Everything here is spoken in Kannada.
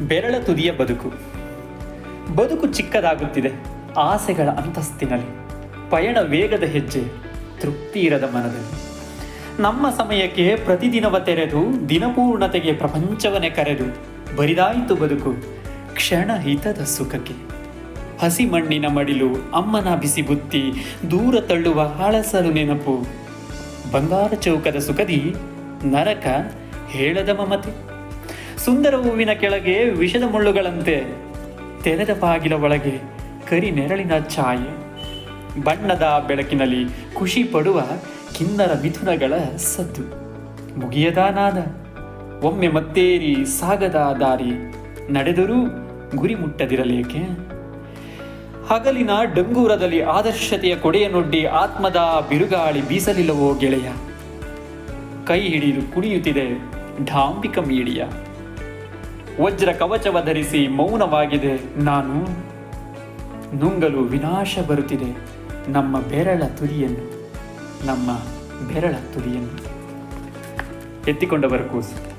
ಬೆರಳ ತುದಿಯ ಬದುಕು. ಬದುಕು ಚಿಕ್ಕದಾಗುತ್ತಿದೆ, ಆಸೆಗಳ ಅಂತಸ್ತಿನಲ್ಲಿ, ಪಯಣ ವೇಗದ ಹೆಜ್ಜೆ, ತೃಪ್ತಿ ಇರದ ಮನದಲ್ಲಿ. ನಮ್ಮ ಸಮಯಕ್ಕೆ ಪ್ರತಿದಿನವ ತೆರೆದು, ದಿನಪೂರ್ಣತೆಗೆ ಪ್ರಪಂಚವನ್ನೇ ಕರೆದು, ಬರಿದಾಯಿತು ಬದುಕು, ಕ್ಷಣ ಹಿತದ ಸುಖಕ್ಕೆ. ಹಸಿ ಮಣ್ಣಿನ ಮಡಿಲು, ಅಮ್ಮನ ಬಿಸಿ ಬುತ್ತಿ, ದೂರ ತಳ್ಳುವ ಹಳಸಲು ನೆನಪು, ಬಂಗಾರ ಚೌಕದ ಸುಖದಿ, ನರಕ ಹೇಳದ ಮಮತೆ. ಸುಂದರ ಹೂವಿನ ಕೆಳಗೆ ವಿಷದ ಮುಳ್ಳುಗಳಂತೆ. ತೆರೆದ ಬಾಗಿಲ ಒಳಗೆ ಕರಿ ನೆರಳಿನ ಛಾಯೆ. ಬಣ್ಣದ ಬೆಳಕಿನಲ್ಲಿ ಖುಷಿ ಪಡುವ ಕಿನ್ನರ ಮಿಥುನಗಳ ಸದ್ದು. ಮುಗಿಯದ ನಾದ. ಒಮ್ಮೆ ಮತ್ತೇರಿ ಸಾಗದ ದಾರಿ. ನಡೆದರೂ ಗುರಿ ಮುಟ್ಟದಿರಲೇಕೆ? ಹಗಲಿನ ಡಂಗೂರದಲ್ಲಿ ಆದರ್ಶತೆಯ ಕೊಡೆಯನ್ನೊಡ್ಡಿ ಆತ್ಮದ ಬಿರುಗಾಳಿ ಬೀಸಲಿಲ್ಲವೋ ಗೆಳೆಯ? ಕೈ ಹಿಡಿದು ಕುಣಿಯುತ್ತಿದೆ ಢಾಂಬಿಕ ಮೀಡಿಯ. ವಜ್ರ ಕವಚವ ಧರಿಸಿ ಮೌನವಾಗಿದೆ. ನಾನು ನುಂಗಲು ವಿನಾಶ ಬರುತ್ತಿದೆ. ನಮ್ಮ ಬೆರಳ ತುರಿಯನ್ನು, ನಮ್ಮ ಬೆರಳ ತುರಿಯನ್ನು. ಎತ್ತಿಕೊಂಡವರ ಕೂಸು.